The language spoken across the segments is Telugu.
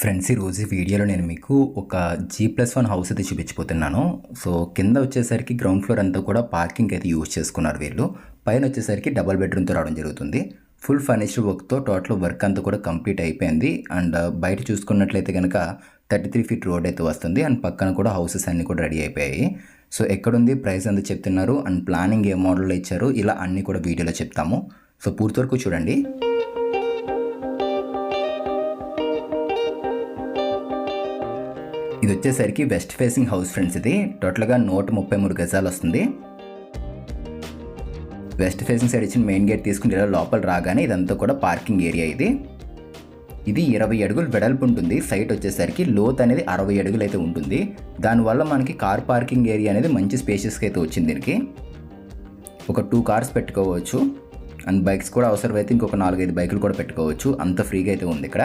ఫ్రెండ్స్ ఈరోజు వీడియోలో నేను మీకు ఒక జీ ప్లస్ వన్ హౌస్ అయితే చూపించిపోతున్నాను సో కింద వచ్చేసరికి గ్రౌండ్ ఫ్లోర్ అంతా కూడా పార్కింగ్ అయితే యూజ్ చేసుకున్నారు వీళ్ళు. పైన వచ్చేసరికి డబల్ బెడ్రూమ్తో రావడం జరుగుతుంది. ఫుల్ ఫర్నిచర్ వర్క్తో టోటల్ వర్క్ అంతా కూడా కంప్లీట్ అయిపోయింది. అండ్ uh, బయట చూసుకున్నట్లయితే కనుక థర్టీ త్రీ ఫీట్ రోడ్ అయితే వస్తుంది. అండ్ పక్కన కూడా హౌసెస్ అన్నీ కూడా రెడీ అయిపోయాయి. సో ఎక్కడుంది? ప్రైస్ ఎంత చెప్తున్నారు? అండ్ ప్లానింగ్ ఏ మోడల్లో ఇచ్చారు? ఇలా అన్నీ కూడా వీడియోలో చెప్తాము. సో పూర్తి వరకు చూడండి. ఇది వచ్చేసరికి వెస్ట్ ఫేసింగ్ హౌస్ ఫ్రెండ్స్ ఇది. టోటల్గా నూట ముప్పై మూడు గజాలు వస్తుంది వెస్ట్ ఫేసింగ్ సైడ్ ఇచ్చిన మెయిన్ గేట్ తీసుకుని ఇలా లోపల రాగానే ఇదంతా కూడా పార్కింగ్ ఏరియా ఇది. ఇది ఇరవై అడుగులు వెడల్పు ఉంటుంది. సైట్ వచ్చేసరికి లోత్ అనేది అరవై అడుగులు అయితే ఉంటుంది. దానివల్ల మనకి కార్ పార్కింగ్ ఏరియా అనేది మంచి స్పేషియస్గా అయితే వచ్చింది దీనికి. ఒక టూ కార్స్ పెట్టుకోవచ్చు. అండ్ బైక్స్ కూడా అవసరమైతే ఇంకొక నాలుగైదు బైకులు కూడా పెట్టుకోవచ్చు. అంత ఫ్రీగా అయితే ఉంది ఇక్కడ.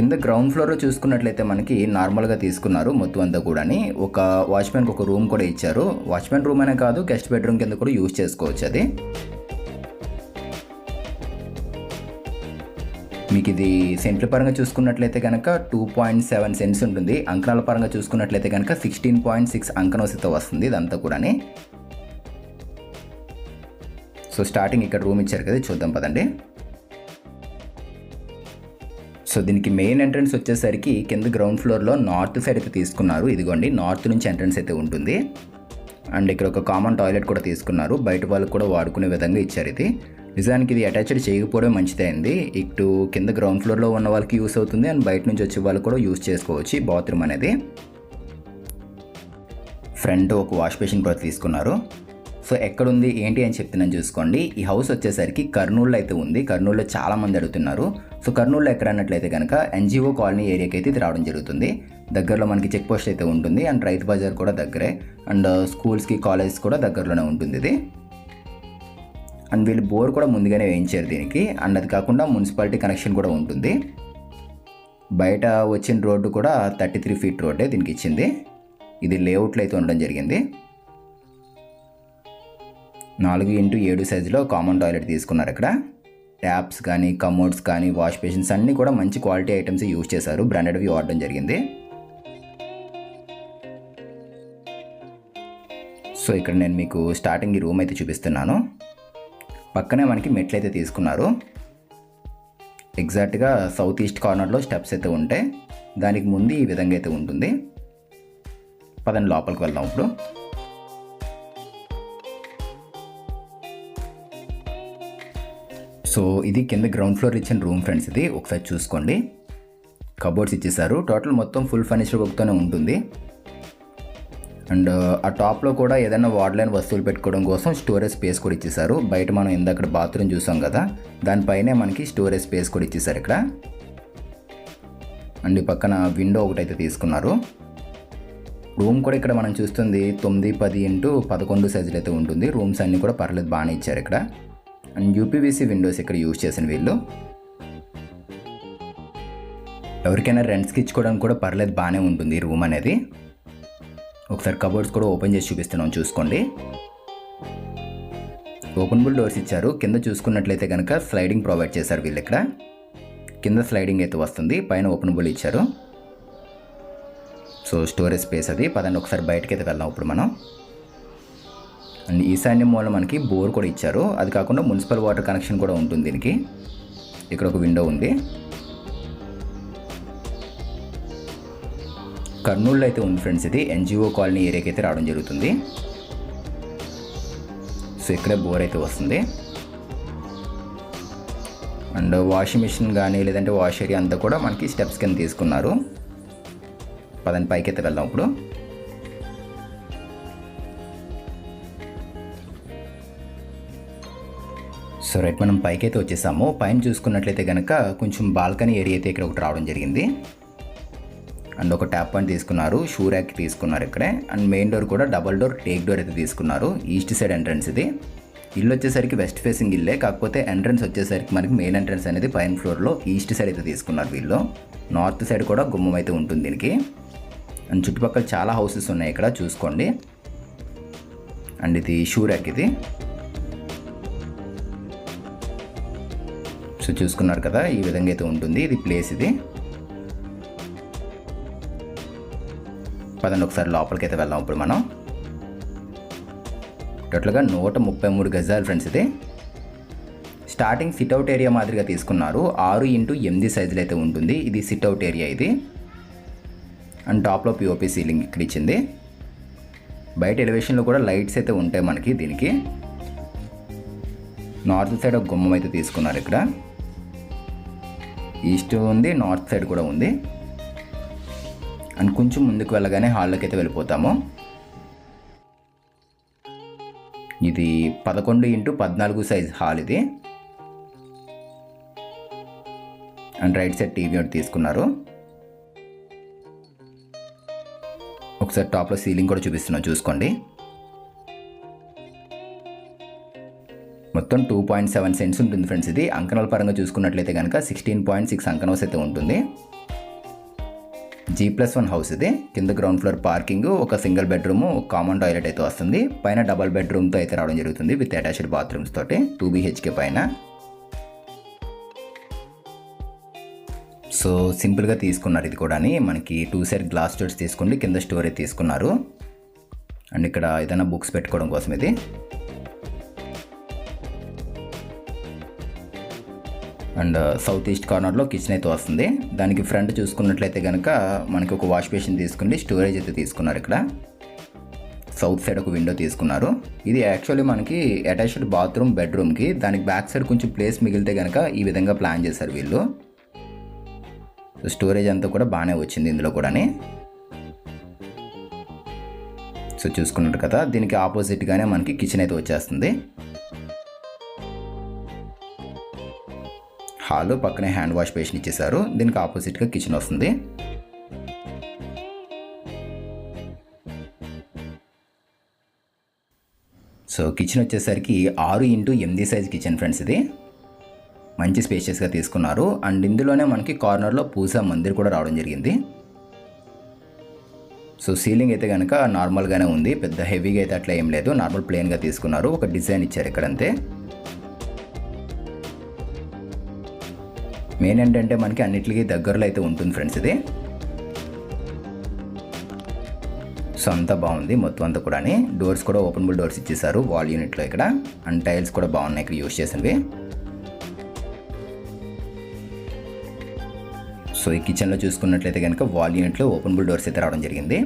కింద గ్రౌండ్ ఫ్లోర్లో చూసుకున్నట్లయితే మనకి నార్మల్గా తీసుకున్నారు మొత్తం అంతా కూడాని. ఒక వాచ్మెన్కి ఒక రూమ్ కూడా ఇచ్చారు. వాచ్మెన్ రూమ్ అనే కాదు గెస్ట్ బెడ్రూమ్ కింద కూడా యూజ్ చేసుకోవచ్చు అది. మీకు ఇది సెంట్ల పరంగా చూసుకున్నట్లయితే కనుక టూ పాయింట్ సెవెన్ సెంట్స్ ఉంటుంది. అంకణాల పరంగా చూసుకున్నట్లయితే కనుక సిక్స్టీన్ పాయింట్ సిక్స్ అంకణోసితో వస్తుంది ఇదంతా కూడాని. సో స్టార్టింగ్ ఇక్కడ రూమ్ ఇచ్చారు కదా చూద్దాం పదండి. సో దీనికి మెయిన్ ఎంట్రన్స్ వచ్చేసరికి కింద గ్రౌండ్ ఫ్లోర్లో నార్త్ సైడ్ అయితే తీసుకున్నారు. ఇదిగోండి నార్త్ నుంచి ఎంట్రన్స్ అయితే ఉంటుంది. అండ్ ఇక్కడ ఒక కామన్ టాయిలెట్ కూడా తీసుకున్నారు. బయట వాళ్ళకు కూడా వాడుకునే విధంగా ఇచ్చారు ఇది. నిజానికి ఇది అటాచ్డ్ చేయకపోవడం మంచిదే అండి. ఇటు కింద గ్రౌండ్ ఫ్లోర్లో ఉన్న వాళ్ళకి యూస్ అవుతుంది. అండ్ బయట నుంచి వచ్చే వాళ్ళు కూడా యూస్ చేసుకోవచ్చు ఈ బాత్రూమ్ అనేది. ఫ్రంట్ ఒక వాష్ బేసిన్ కూడా తీసుకున్నారు. సో ఎక్కడుంది ఏంటి అని చెప్తున్నాను చూసుకోండి. ఈ హౌస్ వచ్చేసరికి కర్నూలులో అయితే ఉంది. కర్నూలులో చాలా మంది అడుగుతున్నారు. సో కర్నూలులో ఎక్కడ అన్నట్లయితే కనుక ఎన్జిఓ కాలనీ ఏరియాకి అయితే ఇది రావడం జరుగుతుంది. దగ్గరలో మనకి చెక్ పోస్ట్ అయితే ఉంటుంది. అండ్ రైతు బజార్ కూడా దగ్గరే. అండ్ స్కూల్స్కి కాలేజెస్ కూడా దగ్గరలోనే ఉంటుంది ఇది. అండ్ వీళ్ళు బోర్ కూడా ముందుగానే వేయించారు దీనికి. అండ్ అది కాకుండా మున్సిపాలిటీ కనెక్షన్ కూడా ఉంటుంది. బయట వచ్చిన రోడ్డు కూడా థర్టీ త్రీ ఫీట్ రోడ్డే దీనికి ఇచ్చింది. ఇది లేఅవుట్లో అయితే ఉండడం జరిగింది. నాలుగు ఇంటూ ఏడు సైజులో కామన్ టాయిలెట్ తీసుకున్నారు ఇక్కడ ట్యాప్స్ కానీ కమోడ్స్ కానీ వాష్ బేసిన్స్ అన్నీ కూడా మంచి క్వాలిటీ ఐటమ్స్ యూజ్ చేశారు. బ్రాండెడ్వి వాడడం జరిగింది. సో ఇక్కడ నేను మీకు స్టార్టింగ్ ఈ రూమ్ అయితే చూపిస్తున్నాను. పక్కనే మనకి మెట్లు అయితే తీసుకున్నారు. ఎగ్జాక్ట్గా సౌత్ ఈస్ట్ కార్నర్లో స్టెప్స్ అయితే ఉంటాయి. దానికి ముందు ఈ విధంగా అయితే ఉంటుంది. పదండి లోపలికి వెళ్దాం ఇప్పుడు. సో ఇది కింద గ్రౌండ్ ఫ్లోర్ ఇచ్చిన రూమ్ ఫ్రెండ్స్ ఇది. ఒకసారి చూసుకోండి. కబోర్డ్స్ ఇచ్చేసారు టోటల్ మొత్తం ఫుల్ ఫర్నిచర్ వర్క్తోనే ఉంటుంది. అండ్ ఆ టాప్లో కూడా ఏదైనా వాడలేని వస్తువులు పెట్టుకోవడం కోసం స్టోరేజ్ స్పేస్ కూడా ఇచ్చేసారు బయట మనం ఇందాక బాత్రూమ్ చూసాం కదా. దానిపైనే మనకి స్టోరేజ్ స్పేస్ కూడా ఇచ్చేసారు ఇక్కడ. అండ్ ఈ పక్కన విండో ఒకటైతే తీసుకున్నారు. రూమ్ కూడా ఇక్కడ మనం చూస్తుంది తొమ్మిది పది ఇంటూ పదకొండు సైజులు అయితే ఉంటుంది. రూమ్స్ అన్నీ కూడా పర్లేదు బాగానే ఇచ్చారు ఇక్కడ. అండ్ యూపీవీసీ విండోస్ ఇక్కడ యూజ్ చేసిన వీళ్ళు? ఎవరికైనా రెంట్స్కి ఇచ్చుకోవడానికి కూడా పర్లేదు బాగానే ఉంటుంది ఈ రూమ్ అనేది. ఒకసారి కబోర్డ్స్ కూడా ఓపెన్ చేసి చూపిస్తున్నాం చూసుకోండి. ఓపెనబుల్ డోర్స్ ఇచ్చారు. కింద చూసుకున్నట్లయితే కనుక స్లైడింగ్ ప్రొవైడ్ చేశారు వీళ్ళు ఇక్కడ. కింద స్లైడింగ్ అయితే వస్తుంది పైన ఓపెనబుల్ ఇచ్చారు. సో స్టోరేజ్ స్పేస్ అది. పదండి ఒకసారి బయటకి అయితే వెళ్దాం ఇప్పుడు మనం. అండ్ ఈశాన్య మూల మనకి బోర్ కూడా ఇచ్చారు. అది కాకుండా మున్సిపల్ వాటర్ కనెక్షన్ కూడా ఉంటుంది దీనికి. ఇక్కడ ఒక విండో ఉంది. కర్నూలులో అయితే ఉంది ఫ్రెండ్స్ ఇది. ఎన్జిఓ కాలనీ ఏరియాకి అయితే రావడం జరుగుతుంది. సో ఇక్కడే బోర్ అయితే వస్తుంది. అండ్ వాషింగ్ మిషన్ కానీ లేదంటే వాష్ ఏరియా అంతా కూడా మనకి స్టెప్స్ కింద తీసుకున్నారు. పదని పైకి అయితే వెళ్దాం ఇప్పుడు. సో రైట్ మనం పైకైతే వచ్చేసాము. పైన చూసుకున్నట్లయితే కనుక కొంచెం బాల్కనీ ఏరియా అయితే ఇక్కడ ఒకటి రావడం జరిగింది. అండ్ ఒక ట్యాప్ పాయింట్ తీసుకున్నారు. షూ ర్యాక్ తీసుకున్నారు ఇక్కడే. అండ్ మెయిన్ డోర్ కూడా డబల్ డోర్ టేక్ డోర్ అయితే తీసుకున్నారు. ఈస్ట్ సైడ్ ఎంట్రన్స్ ఇది. ఇల్లు వచ్చేసరికి వెస్ట్ ఫేసింగ్ ఇల్లే. కాకపోతే ఎంట్రన్స్ వచ్చేసరికి మనకి మెయిన్ ఎంట్రన్స్ అనేది పైన ఫ్లోర్లో ఈస్ట్ సైడ్ అయితే తీసుకున్నారు వీళ్ళు. నార్త్ సైడ్ కూడా గుమ్మం అయితే ఉంటుంది దీనికి. అండ్ చుట్టుపక్కల చాలా హౌసెస్ ఉన్నాయి ఇక్కడ చూసుకోండి. అండ్ ఇది షూ ర్యాక్ ఇది. సో చూసుకున్నారు కదా ఈ విధంగా అయితే ఉంటుంది. ఇది ప్లేస్ ఇది. పదండి ఒకసారి లోపలికి అయితే వెళ్దాం ఇప్పుడు మనం. టోటల్గా నూట ముప్పై మూడు గజాలు ఫ్రెండ్స్ ఇది. స్టార్టింగ్ సిట్అవుట్ ఏరియా మాదిరిగా తీసుకున్నారు. ఆరు ఇంటూ ఎనిమిది సైజులు అయితే ఉంటుంది. ఇది సిట్అవుట్ ఏరియా ఇది. అండ్ టాప్లో పిఓపి సీలింగ్ ఇక్కడ ఇచ్చింది. బయట ఎలివేషన్లో కూడా లైట్స్ అయితే ఉంటాయి మనకి దీనికి. నార్త్ సైడ్ ఒక గుమ్మం అయితే తీసుకున్నారు ఇక్కడ. ఈస్ట్ ఉంది నార్త్ సైడ్ కూడా ఉంది. అండ్ కొంచెం ముందుకు వెళ్ళగానే హాల్లోకి అయితే వెళ్ళిపోతాము. ఇది పదకొండు ఇంటూ పద్నాలుగు సైజ్ హాల్ ఇది. అండ్ రైట్ సైడ్ టీవీ ఒకటి తీసుకున్నారు. ఒకసారి టాప్లో సీలింగ్ కూడా చూపిస్తున్నాం చూసుకోండి. మొత్తం టూ పాయింట్ సెవెన్ సెంట్స్ ఉంటుంది ఫ్రెండ్స్ ఇది. అంకణాల పరంగా చూసుకున్నట్లయితే కనుక సిక్స్టీన్ పాయింట్ సిక్స్ అంకనోస్ అయితే ఉంటుంది. జీ ప్లస్ వన్ హౌస్ ఇది. కింద గ్రౌండ్ ఫ్లోర్ పార్కింగ్ ఒక సింగిల్ బెడ్రూమ్ ఒక కామన్ టాయిలెట్ అయితే వస్తుంది. పైన డబల్ బెడ్రూమ్తో అయితే రావడం జరుగుతుంది విత్ అటాచ్డ్ బాత్రూమ్స్ తోటి. టూ బీహెచ్కే పైన. సో సింపుల్గా తీసుకున్నారు ఇది కూడా మనకి టూ సైడ్ గ్లాస్ డోర్స్ తీసుకోండి కింద స్టోరేజ్ తీసుకున్నారు. అండ్ ఇక్కడ ఏదైనా బుక్స్ పెట్టుకోవడం కోసం ఇది. అండ్ సౌత్ ఈస్ట్ కార్నర్లో కిచెన్ అయితే వస్తుంది. దానికి ఫ్రంట్ చూసుకున్నట్లయితే కనుక మనకి ఒక వాష్ బేసిన్ తీసుకుని స్టోరేజ్ అయితే తీసుకున్నారు ఇక్కడ. సౌత్ సైడ్ ఒక విండో తీసుకున్నారు. ఇది యాక్చువల్లీ మనకి అటాచ్డ్ బాత్రూమ్ బెడ్రూమ్కి దానికి బ్యాక్ సైడ్ కొంచెం ప్లేస్ మిగిలితే కనుక ఈ విధంగా ప్లాన్ చేశారు వీళ్ళు. స్టోరేజ్ అంతా కూడా బాగానే వచ్చింది ఇందులో కూడాని. సో చూసుకున్నట్టు కదా దీనికి ఆపోజిట్గానే మనకి కిచెన్ అయితే వచ్చేస్తుంది. హాలు పక్కనే హ్యాండ్ వాష్ బేషన్ ఇచ్చేసారు దీనికి ఆపోజిట్గా కిచెన్ వస్తుంది. సో కిచెన్ వచ్చేసరికి ఆరు ఇంటూ ఎనిమిది సైజ్ కిచెన్ ఫ్రెండ్స్ ఇది. మంచి స్పేషియస్గా తీసుకున్నారు. అండ్ ఇందులోనే మనకి కార్నర్లో పూజా మందిర్ కూడా రావడం జరిగింది. సో సీలింగ్ అయితే కనుక నార్మల్గానే ఉంది. పెద్ద హెవీగా అయితే అట్లా ఏం లేదు. నార్మల్ ప్లెయిన్గా తీసుకున్నారు. ఒక డిజైన్ ఇచ్చారు ఇక్కడంతే. మెయిన్ ఏంటంటే మనకి అన్నిటికీ దగ్గరలో అయితే ఉంటుంది ఫ్రెండ్స్ ఇది. సో అంతా బాగుంది మొత్తం అంతా కూడా డోర్స్ కూడా ఓపెనబుల్ డోర్స్ ఇచ్చేసారు వాల్ యూనిట్లో ఇక్కడ. అండ్ టైల్స్ కూడా బాగున్నాయి ఇక్కడ యూస్ చేసినవి. సో ఈ కిచెన్లో చూసుకున్నట్లయితే కనుక వాల్ యూనిట్లో ఓపెనబుల్ డోర్స్ అయితే రావడం జరిగింది.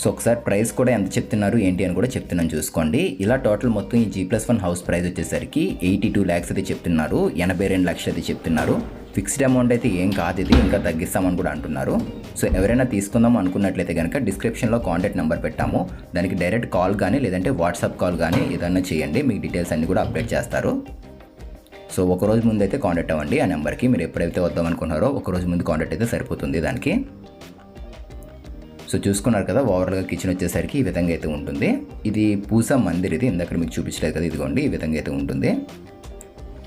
సో ఒకసారి ప్రైస్ కూడా ఎంత చెప్తున్నారు ఏంటి అని కూడా చెప్తున్నాను చూసుకోండి. ఇలా టోటల్ మొత్తం ఈ G plus one house price వచ్చేసరికి ఎయిటీ టూ ల్యాక్స్ అయితే చెప్తున్నారు. ఎనభై రెండు లక్షలు అయితే చెప్తున్నారు. ఫిక్స్డ్ అమౌంట్ అయితే ఏం కాదు ఇది ఇంకా తగ్గిస్తామని కూడా అంటున్నారు. సో ఎవరైనా తీసుకుందాం అనుకున్నట్లయితే కనుక డిస్క్రిప్షన్లో కాంటాక్ట్ నెంబర్ పెట్టాము. దానికి డైరెక్ట్ కాల్ కానీ లేదంటే వాట్సాప్ కాల్ కానీ ఏదైనా చేయండి. మీకు డీటెయిల్స్ అన్నీ కూడా అప్డేట్ చేస్తారు. సో ఒక రోజు ముందు అయితే కాంటాక్ట్ అవ్వండి. ఆ నెంబర్కి మీరు ఎప్పుడైతే వద్దాం అనుకున్నారో ఒక రోజు ముందు కాంటాక్ట్ అయితే సరిపోతుంది దానికి. సో చూసుకున్నారు కదా ఓవరాల్గా కిచెన్ వచ్చేసరికి ఈ విధంగా అయితే ఉంటుంది. ఇది పూసా మందిర్ ఇది ఇందాక మీకు చూపించలేదు కదా ఇదిగోండి ఈ విధంగా అయితే ఉంటుంది.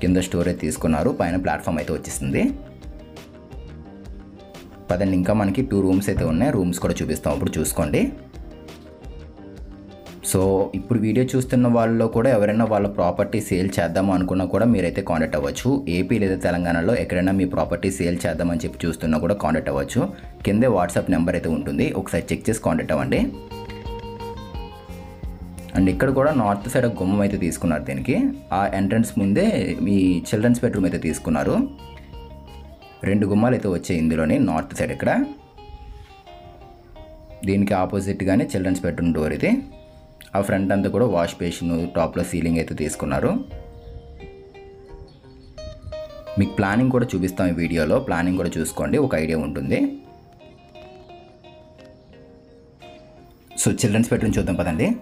కింద స్టోరేజ్ తీసుకున్నారు పైన ప్లాట్ఫామ్ అయితే వచ్చేసింది. పదండి ఇంకా మనకి టూ రూమ్స్ అయితే ఉన్నాయి. రూమ్స్ కూడా చూపిస్తాం అప్పుడు చూసుకోండి. సో ఇప్పుడు వీడియో చూస్తున్న వాళ్ళలో కూడా ఎవరైనా వాళ్ళ ప్రాపర్టీ సేల్ చేద్దాం అనుకున్నా కూడా మీరైతే కాంటాక్ట్ అవ్వచ్చు. ఏపీ లేదా తెలంగాణలో ఎక్కడైనా మీ ప్రాపర్టీ సేల్ చేద్దామని చెప్పి చూస్తున్నా కూడా కాంటాక్ట్ అవ్వచ్చు. కిందే వాట్సాప్ నెంబర్ అయితే ఉంటుంది. ఒకసారి చెక్ చేసి కాంటాక్ట్ అవ్వండి. అండ్ ఇక్కడ కూడా నార్త్ సైడ్ గుమ్మం అయితే తీసుకున్నారు దీనికి. ఆ ఎంట్రన్స్ ముందే మీ చిల్డ్రన్స్ బెడ్రూమ్ అయితే తీసుకున్నారు. రెండు గుమ్మాలు అయితే వచ్చాయి ఇందులోని నార్త్ సైడ్ ఇక్కడ. దీనికి ఆపోజిట్గానే చిల్డ్రన్స్ బెడ్రూమ్ డోర్ ఇది. ఆ ఫ్రంట్ అంతా కూడా వాష్ బేసిన్ టాప్లో సీలింగ్ అయితే తీసుకున్నారు. మీకు ప్లానింగ్ కూడా చూపిస్తాం ఈ వీడియోలో. ప్లానింగ్ కూడా చూసుకోండి ఒక ఐడియా ఉంటుంది. సో చిల్డ్రన్స్ బెడ్రూమ్ చూద్దాం పదండి.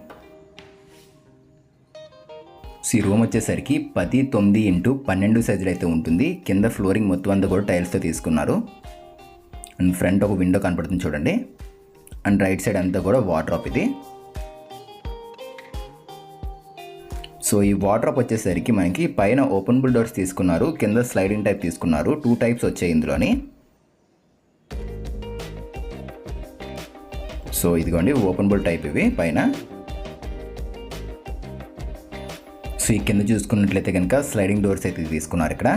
సో ఈ రూమ్ వచ్చేసరికి పది తొమ్మిది ఇంటూ పన్నెండు సైజులు అయితే ఉంటుంది. కింద ఫ్లోరింగ్ మొత్తం అంతా కూడా టైల్స్తో తీసుకున్నారు. అండ్ ఫ్రంట్ ఒక విండో కనపడుతుంది చూడండి. అండ్ రైట్ సైడ్ అంతా కూడా వాటర్ ఇది. సో ఈ వాటర్ వచ్చేసరికి మనకి పైన ఓపెనబుల్ డోర్స్ తీసుకున్నారు కింద స్లైడింగ్ టైప్ తీసుకున్నారు టూ టైప్స్ వచ్చాయి ఇందులోని. సో ఇదిగోండి ఓపెనబుల్ టైప్ ఇవి పైన. సో ఈ కింద చూసుకున్నట్లయితే కనుక స్లైడింగ్ డోర్స్ అయితే తీసుకున్నారు ఇక్కడ.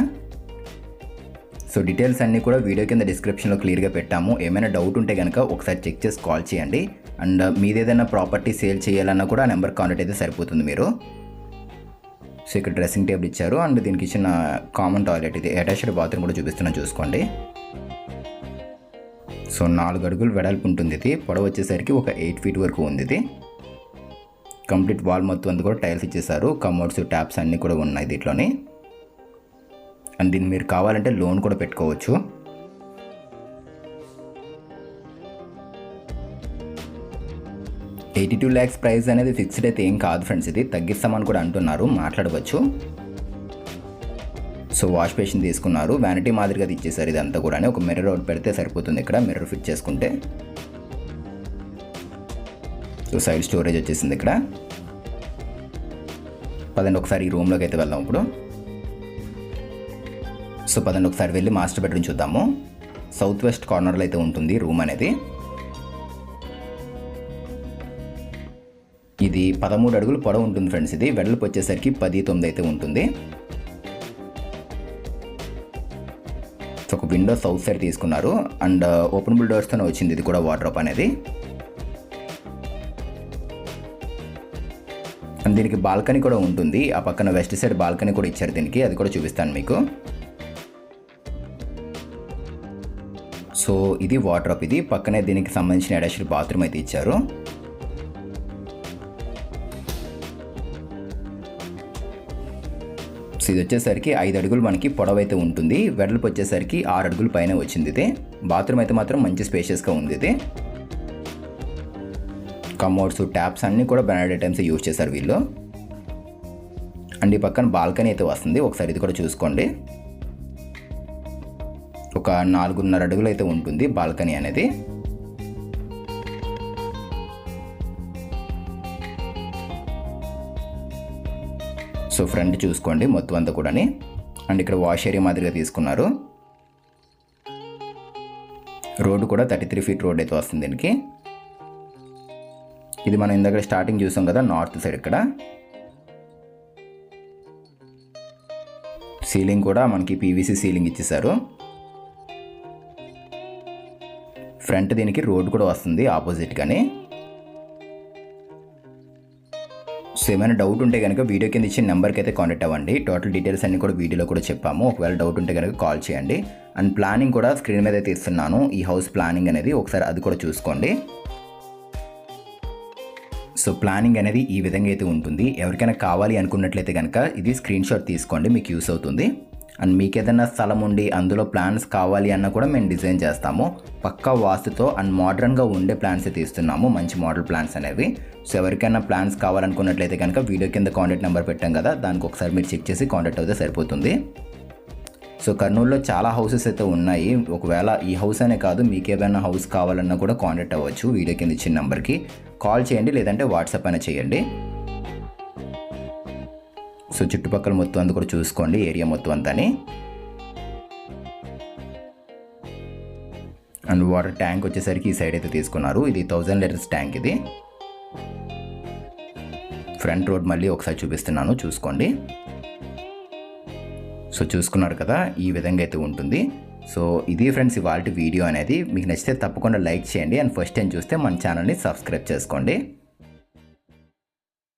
సో డీటెయిల్స్ అన్నీ కూడా వీడియో కింద డిస్క్రిప్షన్లో క్లియర్గా పెట్టాము. ఏమైనా డౌట్ ఉంటే కనుక ఒకసారి చెక్ చేసి కాల్ చేయండి. అండ్ మీదేదైనా ప్రాపర్టీ సేల్ చేయాలన్నా కూడా ఆ నెంబర్ కాంటాక్ట్ అయితే సరిపోతుంది మీరు. సో ఇక్కడ డ్రెస్సింగ్ టేబుల్ ఇచ్చారు. అండ్ దీనికి ఇచ్చిన కామన్ టాయిలెట్ ఇది. అటాచ్డ్ బాత్రూమ్ కూడా చూపిస్తున్నాను చూసుకోండి. సో నాలుగు అడుగులు వెడల్పు ఉంటుంది ఇది. పొడవు వచ్చేసరికి ఒక ఎయిట్ ఫీట్ వరకు ఉంది ఇది. కంప్లీట్ వాల్ మొత్తం అంతా కూడా టైల్స్ ఇచ్చేసారు కమోడ్స్ ట్యాప్స్ అన్నీ కూడా ఉన్నాయి దీంట్లోని. అండ్ దీన్ని మీరు కావాలంటే లోన్ కూడా పెట్టుకోవచ్చు. ఎయిటీ టూ ల్యాక్స్ ప్రైస్ అనేది ఫిక్స్డ్ అయితే ఏం కాదు ఫ్రెండ్స్ ఇది. తగ్గిస్తామని కూడా అంటున్నారు. మాట్లాడవచ్చు. సో వాష్ బేసిన్ తీసుకున్నారు. వ్యానిటీ మాదిరిగా ఇచ్చేసారు ఇదంతా కూడా ఒక మిర్రర్ అవుట్ పెడితే సరిపోతుంది ఇక్కడ. మిర్రర్ ఫిట్ చేసుకుంటే. సో సైడ్ స్టోరేజ్ వచ్చేసింది ఇక్కడ. పదండి ఒకసారి ఈ రూమ్లోకి అయితే వెళ్దాం ఇప్పుడు. సో పదండి ఒకసారి వెళ్ళి మాస్టర్ బెడ్రూమ్ చూద్దాము. సౌత్ వెస్ట్ కార్నర్లో అయితే ఉంటుంది రూమ్ అనేది. ఇది పదమూడు అడుగులు పొడవు ఉంటుంది ఫ్రెండ్స్ ఇది. వెడల్పు వచ్చేసరికి పది తొమ్మిది అయితే ఉంటుంది. సో ఒక విండో సౌత్ సైడ్ తీసుకున్నారు. అండ్ ఓపెనబుల్ డోర్స్తోనే వచ్చింది ఇది కూడా వాటర్ అనేది. అండ్ దీనికి బాల్కనీ కూడా ఉంటుంది. ఆ పక్కన వెస్ట్ సైడ్ బాల్కనీ కూడా ఇచ్చారు దీనికి. అది కూడా చూపిస్తాను మీకు. సో ఇది వాటర్ ఇది. పక్కనే దీనికి సంబంధించిన అటాచ్డ్ బాత్రూమ్ అయితే ఇచ్చారు. సో ఇది వచ్చేసరికి ఐదు అడుగులు మనకి పొడవైతే ఉంటుంది. వెడల్పు వచ్చేసరికి ఆరు అడుగులు పైన వచ్చింది ఇది బాత్రూమ్ అయితే మాత్రం మంచి స్పేషియస్గా ఉంది ఇది కమోడ్స్ ట్యాప్స్ అన్నీ కూడా బ్రాండెడ్ ఐటమ్స్ యూజ్ చేశారు వీళ్ళు. అండ్ ఈ పక్కన బాల్కనీ అయితే వస్తుంది. ఒకసారి ఇది కూడా చూసుకోండి. ఒక నాలుగున్నర అడుగులు అయితే ఉంటుంది బాల్కనీ అనేది. సో ఫ్రంట్ చూసుకోండి మొత్తం అంతా కూడాని. అండ్ ఇక్కడ వాష్ ఏరియా మాదిరిగా తీసుకున్నారు. రోడ్డు కూడా థర్టీ త్రీ ఫీట్ రోడ్ అయితే వస్తుంది దీనికి. ఇది మనం ఇందాక స్టార్టింగ్ చూసాం కదా నార్త్ సైడ్ ఇక్కడ. సీలింగ్ కూడా మనకి పీవీసీ సీలింగ్ ఇచ్చేసారు. ఫ్రంట్ దీనికి రోడ్డు కూడా వస్తుంది ఆపోజిట్గానే సో ఏమైనా డౌట్ ఉంటే కనుక వీడియో కింద ఇచ్చిన నెంబర్కి అయితే కాంటాక్ట్ అవ్వండి. టోటల్ డీటెయిల్స్ అన్ని కూడా వీడియోలో కూడా చెప్పాము. ఒకవేళ డౌట్ ఉంటే కనుక కాల్ చేయండి. అండ్ ప్లానింగ్ కూడా స్క్రీన్ మీద అయితే ఇస్తున్నాను. ఈ హౌస్ ప్లానింగ్ అనేది ఒకసారి అది కూడా చూసుకోండి. సో ప్లానింగ్ అనేది ఈ విధంగా అయితే ఉంటుంది. ఎవరికైనా కావాలి అనుకున్నట్లయితే కనుక ఇది స్క్రీన్ షాట్ తీసుకోండి. మీకు యూస్ అవుతుంది. అండ్ మీకు ఏదైనా స్థలం ఉండి అందులో ప్లాన్స్ కావాలి అన్న కూడా మేము డిజైన్ చేస్తాము. పక్కా వాస్తుతో అండ్ మోడర్న్గా ఉండే ప్లాన్స్ అయితే ఇస్తున్నాము మంచి మోడల్ ప్లాన్స్ అనేవి. సో ఎవరికైనా ప్లాన్స్ కావాలనుకున్నట్లయితే కనుక వీడియో కింద కాంటాక్ట్ నెంబర్ పెట్టాం కదా దానికి ఒకసారి మీరు చెక్ చేసి కాంటాక్ట్ అయితే సరిపోతుంది. సో కర్నూలులో చాలా హౌసెస్ అయితే ఉన్నాయి. ఒకవేళ ఈ హౌస్ అనే కాదు మీకు ఏదైనా హౌస్ కావాలన్నా కూడా కాంటాక్ట్ అవ్వచ్చు వీడియో కింద ఇచ్చిన నెంబర్కి. కాల్ చేయండి లేదంటే వాట్సాప్ అయినా చేయండి. సో చుట్టుపక్కల మొత్తం అంతా కూడా చూసుకోండి ఏరియా మొత్తం అంతాని. అండ్ వాటర్ ట్యాంక్ వచ్చేసరికి ఈ సైడ్ అయితే తీసుకున్నారు. ఇది థౌజండ్ లీటర్స్ ట్యాంక్ ఇది. ఫ్రంట్ రోడ్ మళ్ళీ ఒకసారి చూపిస్తున్నాను చూసుకోండి. సో చూసుకున్నారు కదా ఈ విధంగా అయితే ఉంటుంది. సో ఇది ఫ్రెండ్స్ ఇవాళ వీడియో అనేది. మీకు నచ్చితే తప్పకుండా లైక్ చేయండి. అండ్ ఫస్ట్ టైం చూస్తే మన ఛానల్ని సబ్స్క్రైబ్ చేసుకోండి.